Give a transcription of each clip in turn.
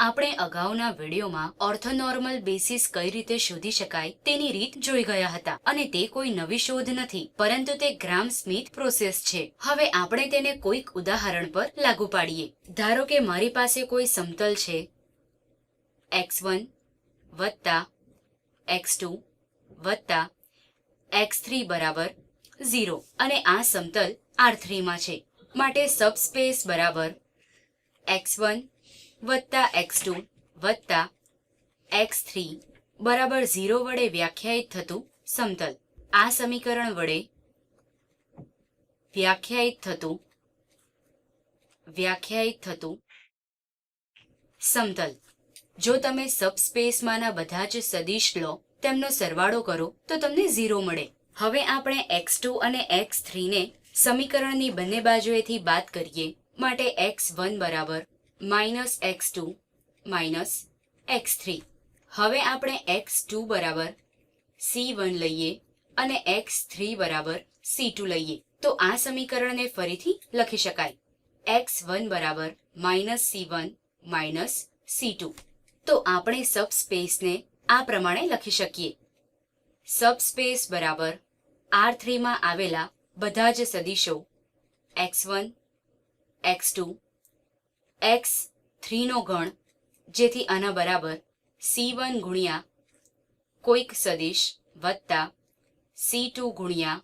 આપણે અગાઉના વિડીયોમાં ઓર્થોનોર્મલ બેસિસ કઈ રીતે શોધી શકાય તેની રીત જોઈ ગયા હતા અને તે કોઈ નવી શોધ નથી, પરંતુ તે ગ્રામ સ્મિથ પ્રોસેસ છે. હવે આપણે તેને કોઈક ઉદાહરણ પર લાગુ પાડીએ. ધારો કે મારી પાસે કોઈ સમતલ છે, એક્સ વન વત્તા એક્સ ટુ વત્તા એક્સ થ્રી બરાબર ઝીરો અને આ સમતલ આર થ્રીમાં છે. માટે સબસ્પેસ બરાબર એક્સ વન વત્તા એક્સ ટુ વત્તા એક્સ થ્રી બરાબર ઝીરો વડે વ્યાખ્યાયિત થતું સમતલ. આ સમીકરણ વડે વ્યાખ્યાયિત થતું વ્યાખ્યાયિત થતું સમતલ. જો તમે સબસ્પેસમાંના બધા જ સદિશ લો, તેમનો સરવાળો કરો, તો તમને ઝીરો મળે. હવે આપણે એક્સ ટુ અને એક્સ થ્રીને સમીકરણની બંને બાજુએથી બાદ કરીએ. માટે એક્સ વન બરાબર minus x two, minus x three. હવે આપણે એક્સ ટુ બરાબર સી વન લઈએ અને એક્સ થ્રી બરાબર સી ટુ લઈએ. તો આ સમીકરણને ફરીથી લખી શકાય. એક્સ વન બરાબર minus C one, minus C two. તો આપણે સબસ્પેસને આ પ્રમાણે લખી શકીએ. સબસ્પેસ બરાબર આર થ્રીમાં આવેલા બધા જ સદિશો x one, x two x થ્રીનો ગણ, જેથી આના બરાબર સી વન ગુણ્યા કોઈક સદિશ વત્તા સી ટુ ગુણ્યા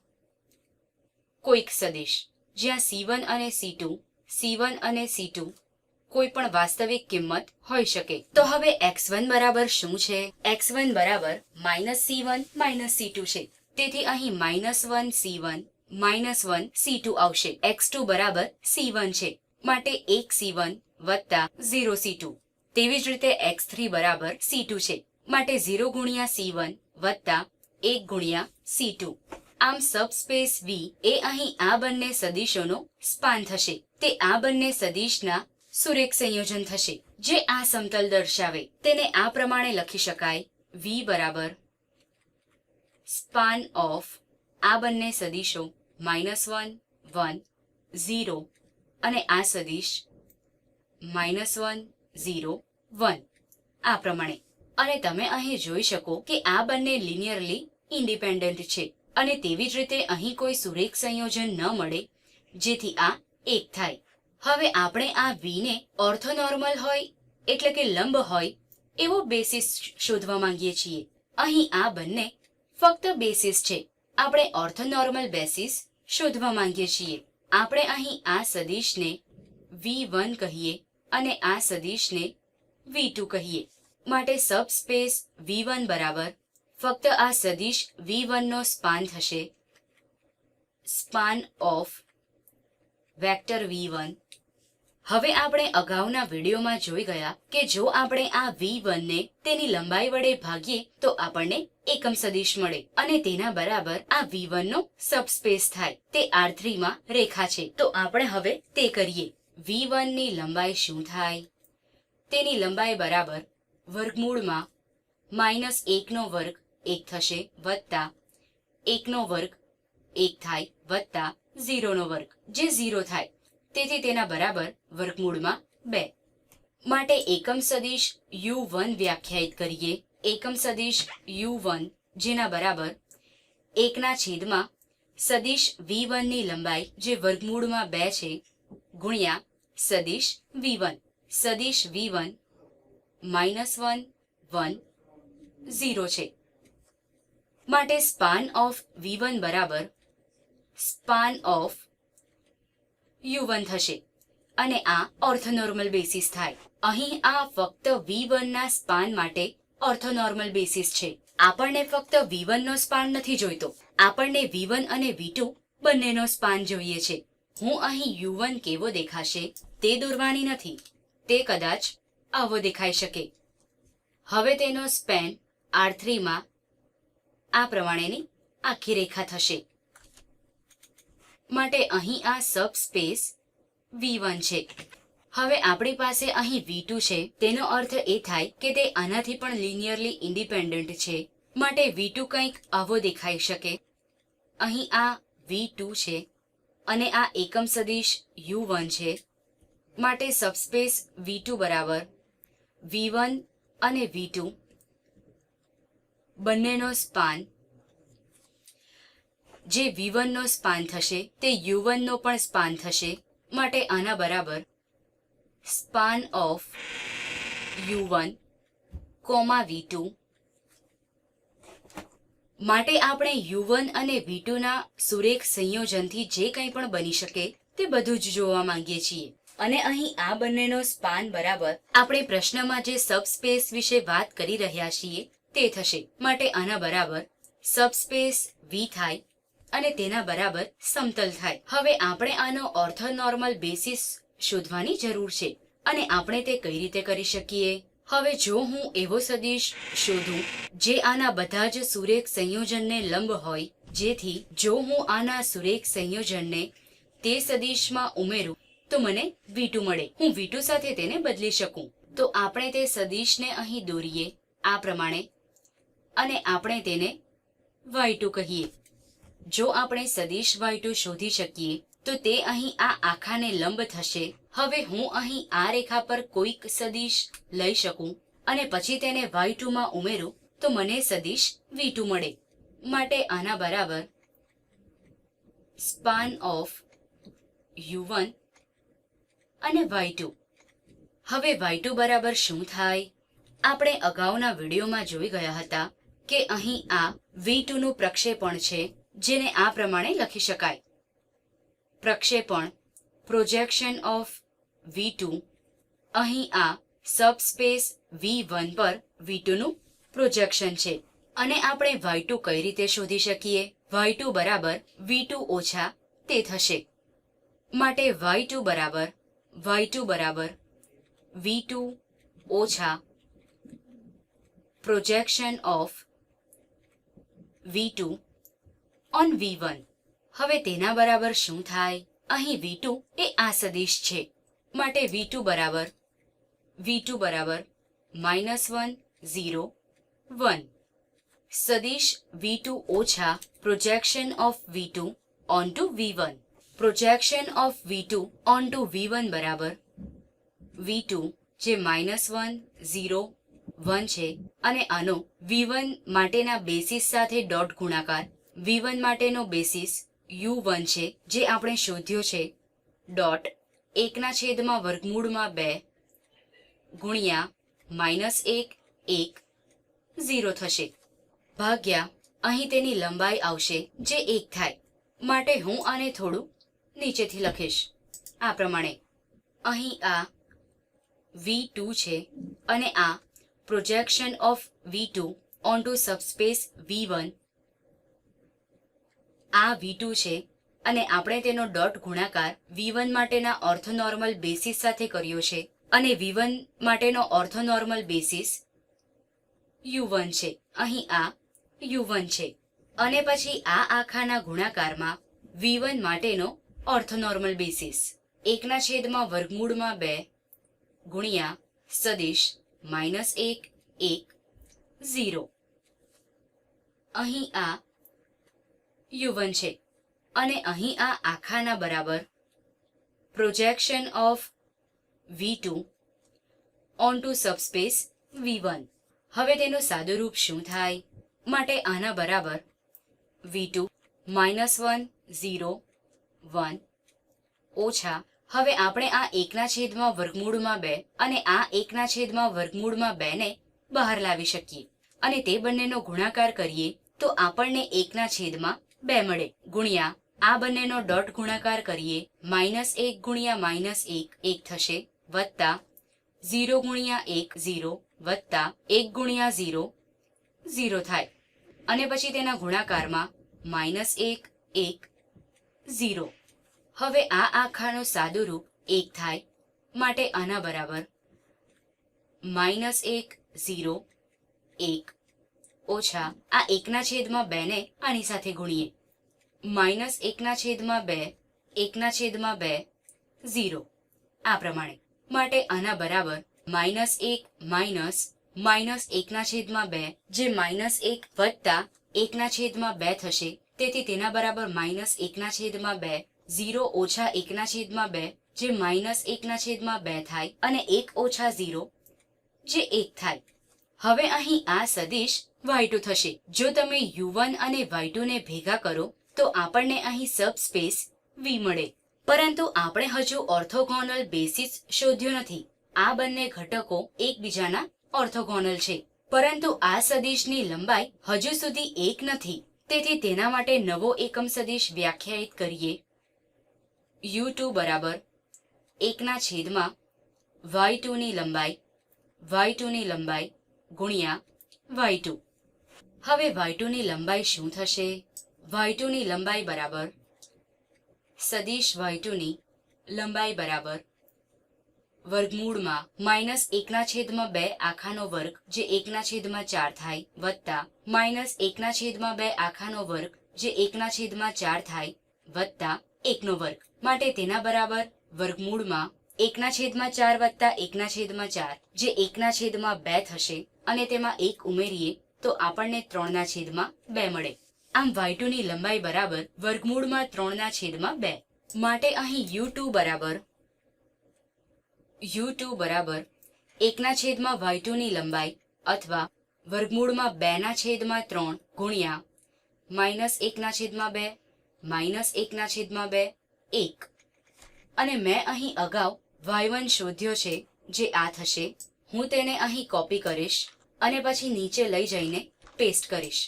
કોઈક સદિશ. જ્યાં સી વન અને સી ટુ સી વન અને સી ટુ કોઈ પણ વાસ્તવિક કિંમત હોઈ શકે. તો હવે એક્સ વન બરાબર શું છે? એક્સ વન બરાબર minus c one minus c two છે. તેથી અહીં minus one c one minus one c two આવશે. એક્સ ટુ બરાબર સી વન છે. માટે એક સી વન વત્તા ઝીરો સી ટુ. તેવી જ રીતે એક્સ થ્રી બરાબર સી ટુ છે. માટે ઝીરો ગુણ્યા સી વન વત્તા એક ગુણ્યા સી ટુ. આમ સબસ્પેસ વી એ અહીં આ બંને સદિશોનો સ્પાન થશે. તે આ બંને સદિશના સુરેખ સંયોજન થશે. જે આ સમતલ દર્શાવે. તેને આ પ્રમાણે લખી શકાય. વી બરાબર સ્પાન ઓફ આ બંને સદિશો માઇનસ વન વન, ઝીરો અને આ સદિશ માઇનસ વન, ઝીરો, વન. આ પ્રમાણે. અને તમે અહીં જોઈ શકો કે આ બંને લિનિયરલી ઇન્ડિપેન્ડન્ટ છે. અને તેવી જ રીતે અહીં કોઈ સુરેખ સંયોજન ન મળે, જેથી આ એક થાય. હવે આપણે આ વીને ઓર્થોનોર્મલ હોય, એટલે કે લંબ હોય, એવો બેસિસ શોધવા માંગીએ છીએ. અહીં આ બંને ફક્ત બેસિસ છે. આપણે ઓર્થોનોર્મલ બેસિસ શોધવા માંગીએ છીએ. આપણે અહીં આ સદીશને વી વન કહીએ. અને આ સદિશને v2 કહીએ. માટે સબસ્પેસ v1 બરાબર. ફક્ત આ સદિશ વી વનનો સ્પાન થશે. સ્પાન ઓફ વેક્ટર v1 હવે આપણે અગાઉના વિડીયોમાં જોઈ ગયા કે જો આપણે આ વી વનને તેની લંબાઈ વડે ભાગીએ તો આપણને એકમ સદિશ મળે અને તેના બરાબર આ વી વનનો સબસ્પેસ થાય. તે આર થ્રીમાં રેખા છે. તો આપણે હવે તે કરીએ. V1 વનની લંબાઈ શું થાય? તેની લંબાઈ બરાબર વર્ગમૂળમાં માઇનસ એકનો વર્ગ એક થશે વત્તા એકનો વર્ગ એક થાય વત્તા ઝીરોનો વર્ગ, જે ઝીરો થાય. તેથી તેના બરાબર વર્ગમૂળમાં બે. માટે એકમ સદિશ યુ વન વ્યાખ્યાયિત કરીએ. એકમ સદિશ યુ વન જેના બરાબર એકના છેદમાં સદિશ વી વનની લંબાઈ જે વર્ગમૂળમાં બે છે ગુણ્યા સદિશ વી વન. સદિશ V one minus one one, zero છે. માટે સ્પાન ઓફ વી વન બરાબર સ્પાન ઓફ યુ વન થશે. અને આ ઓર્થોનોર્મલ બેસિસ થાય. અહીં આ ફક્ત વી વનના સ્પાન માટે ઓર્થોનોર્મલ બેસિસ છે. આપણને ફક્ત વી વનનો સ્પાન નથી જોઈતો. આપણને વી વન અને વી ટુ બંનેનો સ્પાન જોઈએ છે. હું અહીં યુવન કેવો દેખાશે તે દોરવાની નથી. તે કદાચ આવો દેખાઈ શકે. હવે તેનો સ્પેન આર થ્રીમાં આ પ્રમાણેની આખી રેખા થશે. માટે અહીં આ સબ સ્પેસ વી વન છે. હવે આપણી પાસે અહીં v2 છે. તેનો અર્થ એ થાય કે તે આનાથી પણ લિનિયરલી ઇન્ડિપેન્ડન્ટ છે. માટે v2 કંઈક આવો દેખાઈ શકે. અહીં આ v2 છે. અને આ એકમ સદિશ u1 છે. માટે સબસ્પેસ v2 બરાબર, વી વન અને વી ટુ બંનેનો સ્પાન, જે વી વનનો સ્પાન થશે તે યુ વનનો પણ સ્પાન થશે. માટે આના બરાબર span of u one comma v two માટે આપણે યુ વન અને વી ટુના સુરેખ સંયોજનથી જે કંઈ પણ બની શકે તે બધું જ જોવા માંગીએ છીએ. અને અહીં આ બંનેનો સ્પાન બરાબર આપણે પ્રશ્નમાં જે સબસ્પેસ વિશે વાત કરી રહ્યા છીએ તે થશે. માટે આના બરાબર સબસ્પેસ વી થાય અને તેના બરાબર સમતલ થાય. હવે આપણે આનો ઓર્થોનોર્મલ બેસિસ શોધવાની જરૂર છે. અને આપણે તે કઈ રીતે કરી શકીએ? હવે જો હું એવો સદિશ શોધું, જે આના બધા જ સુરેખ સંયોજનને લંબ હોય, જેથી જો હું આના સુરેખ સંયોજનને તે સદિશમાં ઉમેરું, તો મને વીટુ મળે. હું વીટુ સાથે તેને બદલી શકું. તો આપણે તે સદિશને અહીં દોરીએ, આ પ્રમાણે, અને આપણે તેને y2 કહીએ. જો આપણે સદિશ y2 શોધી શકીએ તો તે અહીં આ આખાને લંબ થશે. હવે હું અહીં આ રેખા પર કોઈક સદિશ લઈ શકું અને પછી તેને વાયમાં ઉમેરું તો મને સદિશ v2 મળે. માટે આના બરાબર સ્પાન ઓફ u1 અને y2 હવે y2 બરાબર શું થાય? આપણે અગાઉના વિડીયોમાં જોઈ ગયા હતા કે અહીં આ વી નું પ્રક્ષેપણ છે, જેને આ પ્રમાણે લખી શકાય. પ્રક્ષેપણ પ્રોજેક્શન ઓફ વી ટુ અહીં આ સબસ્પેસ વી વન પર વી ટુનું પ્રોજેક્શન છે. અને આપણે y2 કઈ રીતે શોધી શકીએ? Y2 બરાબર v2 ઓછા તે થશે. માટે વાય ટુ બરાબર વાય ટુ બરાબર v2 ઓછા projection of v2 on v1 હવે તેના બરાબર શું થાય? અહીં v2 એ આ સદિશ છે. માટે v2 બરાબર v2 બરાબર માઇનસ વન, ઝીરો, વન. સદિશ v2 ઓછા projection of v2 on to v one. Projection of v2 on to v one બરાબર v2 જે માઇનસ વન, ઝીરો, વન છે અને આનો વી વન માટેના બેસિસ સાથે ડોટ ગુણાકાર વી વન માટેનો બેસિસ u1 છે, જે આપણે શોધ્યો છે. ડોટ, એકના છેદમાં વર્ગમૂળમાં બે, ગુણ્યા માઇનસ એક એક, ઝીરો થશે. ભાગ્યા, અહીં તેની લંબાઈ આવશે, જે એક થાય. માટે હું આને થોડું નીચેથી લખીશ. આ પ્રમાણે. અહીં આ વી ટુ છે અને આ projection of v2 onto subspace v1 આ v2 છે અને આપણે તેનો ડોટ ગુણાકાર v1 માટેના ઓર્થોનોર્મલ બેસિસ સાથે કર્યો છે અને v1 માટેનો ઓર્થોનોર્મલ બેસિસ u1 છે. અહીં આ u1 છે. અને પછી આ આખાના ગુણાકારમાં v1 માટેનો ઓર્થોનોર્મલ બેસિસ એકના છેદમાં વર્ગમૂળમાં બે ગુણ્યા સદિશ માઇનસ એક એક, ઝીરો. અહીં આ u1 છે. અને અહીં આ આખાના બરાબર projection of v two on to subspace v one હવે તેનું સાદુરૂપ શું થાય? માટે આના બરાબર v2 minus one zero one ઓછા, હવે આપણે આ એકના છેદમાં વર્ગમૂળમાં બે અને આ એકના છેદમાં વર્ગમૂળમાં બેને બહાર લાવી શકીએ. અને તે બંનેનો ગુણાકાર કરીએ તો આપણને એકના છેદમાં બે મળે. ગુણ્યા, આ બંનેનો ડોટ ગુણાકાર કરીએ માઇનસ એક ગુણ્યા માઇનસ એક એક થશે, વત્તા ઝીરો ગુણ્યા એક ઝીરો વત્તા એક ગુણ્યા ઝીરો ઝીરો થાય. અને પછી તેના ગુણાકારમાં માઇનસ એક એક ઝીરો હવે આ આખાનો સાદુરૂપ એક થાય માટે આના બરાબર માઇનસ એક ઝીરો એક ઓછા. આ એકના છેદમાં બે ને આની સાથે ગુણીએ. માઇનસ એકના છેદમાં બે, એકના છેદમાં બે, ઝીરો. આ પ્રમાણે. માટે આના બરાબર માઇનસ એક માઇનસ માઇનસ એકના છેદમાં બે, જે માઇનસ એક વત્તા એકના છેદમાં બે થશે. તેથી તેના બરાબર માઇનસ એકના છેદમાં બે, ઝીરો ઓછા એકના છેદમાં બે, જે માઇનસ એકના છેદમાં બે થાય, અને એક ઓછા ઝીરો, જે એક થાય. હવે અહીં આ સદિશ y2 થશે. જો તમે u1 અને y2 ને ભેગા કરો, તો આપણને અહીં સબસ્પેસ વી મળે. પરંતુ આપણે હજુ ઓર્થોગોનલ બેસિસ શોધ્યો નથી. આ બંને ઘટકો એકબીજાના ઓર્થોગોનલ છે. પરંતુ આ સદિશની લંબાઈ હજુ સુધી એક નથી. તેથી તેના માટે નવો એકમ સદિશ વ્યાખ્યાયિત કરીએ. યુ ટુ બરાબર એકના છેદમાં વાય ટુની લંબાઈ વાય ટુની લંબાઈ ગુણ્યા y2 હવે y2 ની લંબાઈ શું થશે? y2 ની લંબાઈ બરાબર? સદીશ y2 ની લંબાઈ બરાબર? વર્ગમૂળમાં માઇનસ એકના છેદમાં બે આખાનો વર્ગ જે એકના છેદમાં ચાર થાય વત્તા માઇનસ એકના છેદમાં બે આખાનો વર્ગ જે એકના છેદમાં ચાર થાય વત્તા એકનો વર્ગ. માટે તેના બરાબર વર્ગમૂળમાં એકના છેદમાં ચાર વત્તા એકના છેદમાં ચાર જે એકના છેદમાં બે થશે અને તેમાં એક ઉમેરીએ તો આપણને ત્રણના છેદમાં બે મળે. આમ વાયની લંબાઈ બરાબર વર્ગમૂળમાં ત્રણના છેદમાં બે. માટે અહીં u2 બરાબર u2 બરાબર એકના છેદમાં વાયની લંબાઈ અથવા વર્ગમૂળમાં બેના છેદમાં ત્રણ ગુણ્યા માઇનસ એકના છેદમાં બે, માઇનસ એકના છેદમાં બે, એક. અને મેં અહીં અગાઉ વાય શોધ્યો છે, જે આ થશે. હું તેને અહીં કોપી કરીશ. અને પછી નીચે લઈ જઈને પેસ્ટ કરીશ.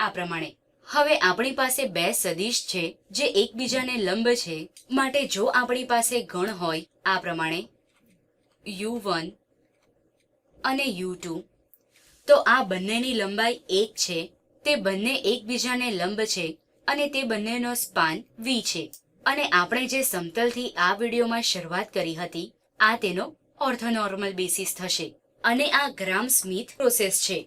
આ પ્રમાણે. હવે આપણી પાસે બે સદિશ છે જે એકબીજાને લંબ છે. માટે જો આપણી પાસે ગણ હોય, આ પ્રમાણે યુ વન અને u2 તો આ બંનેની લંબાઈ એક છે. તે બંને એકબીજાને લંબ છે અને તે બંનેનો સ્પાન વી છે. અને આપણે જે સમતલથી આ વિડીયોમાં શરૂઆત કરી હતી, આ તેનો ઓર્થોનોર્મલ બેસિસ થશે. અને આ ગ્રામ સ્મિથ પ્રોસેસ છે.